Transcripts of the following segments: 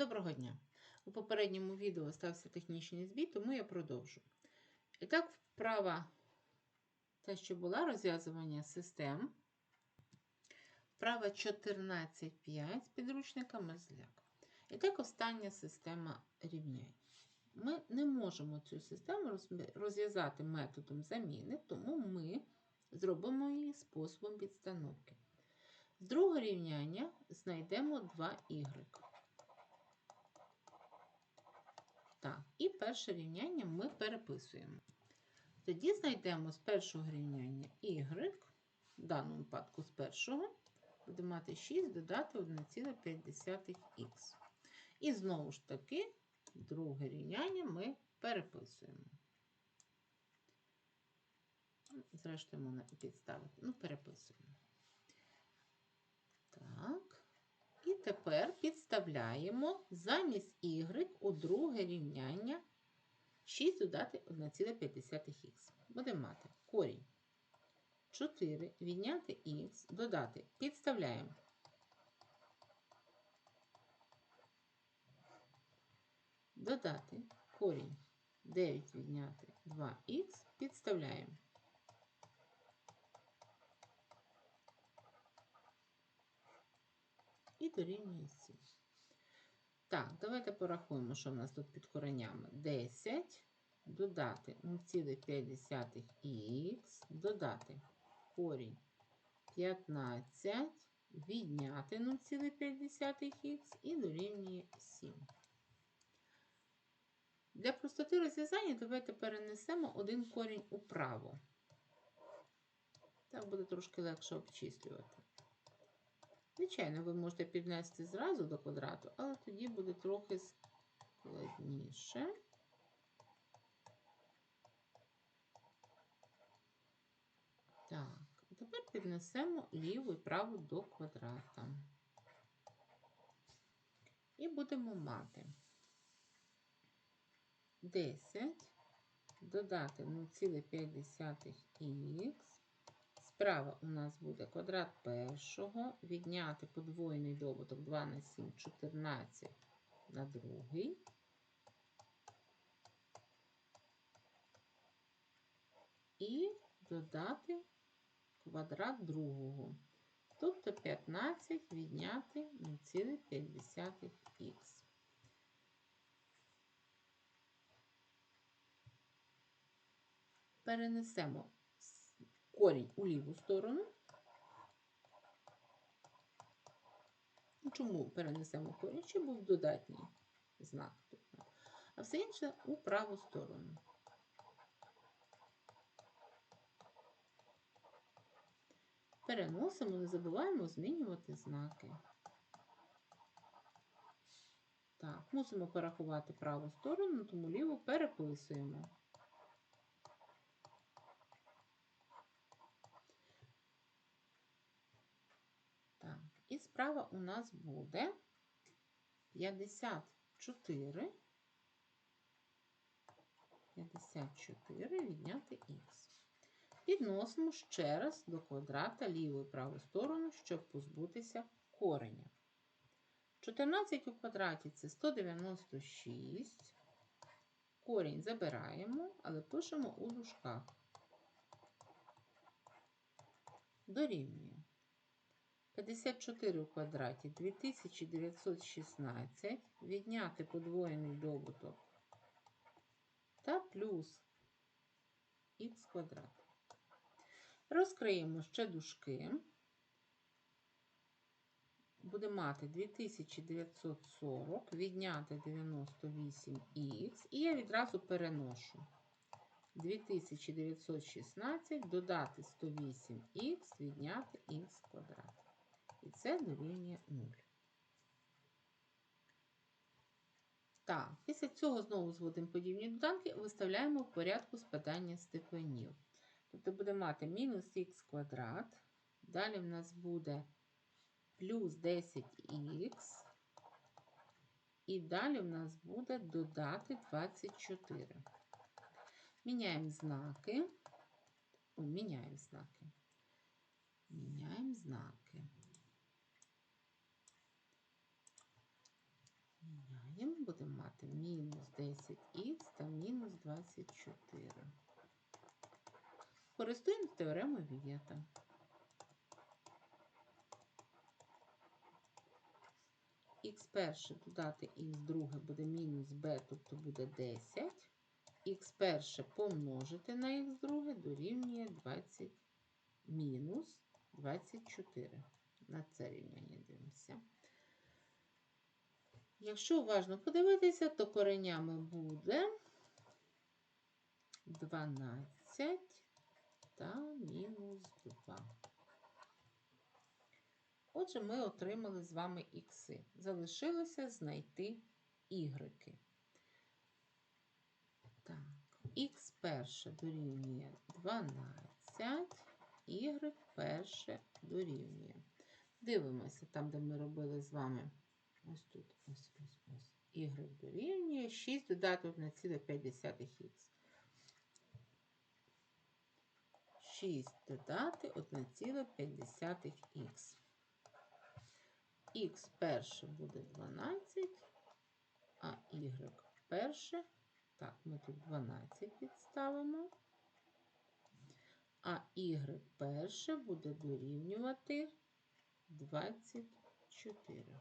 Доброго дня! У попередньому відео стався технічний збій, тому я продовжу. І так, вправа, те, що була розв'язування систем. Вправа 14.5 з підручника Мерзляк. І так, остання система рівнянь. Ми не можемо цю систему розв'язати методом заміни, тому ми зробимо її способом підстановки. З другого рівняння знайдемо 2y. Так, і перше рівняння ми переписуємо. Тоді знайдемо з першого рівняння y, в даному випадку з першого, буде мати 6 додати 1,5х. І знову ж таки, друге рівняння ми переписуємо. Зрештою, можна підставити. Ну, переписуємо. Так. І тепер підставляємо замість y у друге рівняння 6 додати 1,5х. Будемо мати корінь 4 відняти х, додати. Підставляємо. Додати корінь 9 відняти 2х, підставляємо. Дорівнює 7. Так, давайте порахуємо, що в нас тут під коренями. 10, додати 0,5х, додати корінь 15, відняти 0,5х і дорівнює 7. Для простоти розв'язання давайте перенесемо один корінь управо. Так буде трошки легше обчислювати. Звичайно, ви можете піднести зразу до квадрату, але тоді буде трохи складніше. Так, тепер піднесемо ліву і праву до квадрата. І будемо мати 10 додати 0,5х Справа у нас буде квадрат першого, відняти подвоєний добуток 2 на 7, 14 на другий. І додати квадрат другого. Тобто 15 відняти 0,5х. Перенесемо корінь у ліву сторону. Ну, чому перенесемо корінь? Щоб був додатній знак. А все інше у праву сторону. Переносимо, не забуваємо змінювати знаки. Так, мусимо порахувати праву сторону, тому ліву переписуємо. І справа у нас буде 54. 54 відняти х. Підносимо ще раз до квадрата ліву і праву сторону, щоб позбутися кореня. 14 у квадраті це 196. Корінь забираємо, але пишемо у дужках. Дорівнює. 54 у квадраті 2916, відняти подвоєний добуток та плюс х квадрат. Розкриємо ще дужки. Буде мати 2940, відняти 98х, і я відразу переношу 2916 додати 108х, відняти х квадрат. І це дорівнює 0. Так, після цього знову зводимо подібні доданки, виставляємо в порядку спадання степенів. Тобто буде мати мінус х квадрат. Далі в нас буде плюс 10х. І далі в нас буде додати 24. Міняємо знаки. О, міняємо знаки. Міняємо знаки. Будемо мати мінус 10х та мінус 24. Користуємось теоремою Вієта. Х перше додати х друге буде мінус b, тобто буде 10. Х перше помножити на х друге дорівнює 20 мінус 24. На це рівняння дивимося. Якщо уважно подивитися, то коренями буде 12 та мінус 2. Отже, ми отримали з вами ікси. Залишилося знайти ігреки. Так, х перше дорівнює 12, y перше дорівнює. Дивимося там, де ми робили з вами. Ось тут, ось, ось, ось. Y дорівнює 6 додати 1,5х. 6 додати 1,5х. Х перше буде 12, а y перше, так, ми тут 12 підставимо, а y перше буде дорівнювати 24.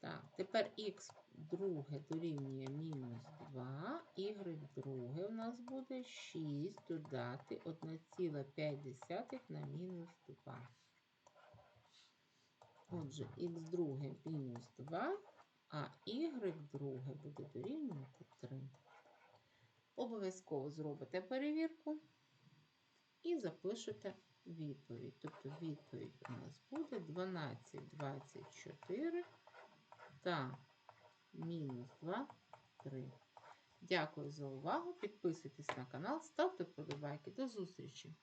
Так, тепер х друге дорівнює мінус 2, y друге у нас буде 6 додати 1,5 на мінус 2. Отже, х друге мінус 2, а y друге буде дорівнювати 3. Обов'язково зробите перевірку і запишете відповідь. Тобто відповідь у нас буде 12, 24 та мінус 2, 3. Дякую за увагу. Підписуйтесь на канал, ставте вподобайки. До зустрічі!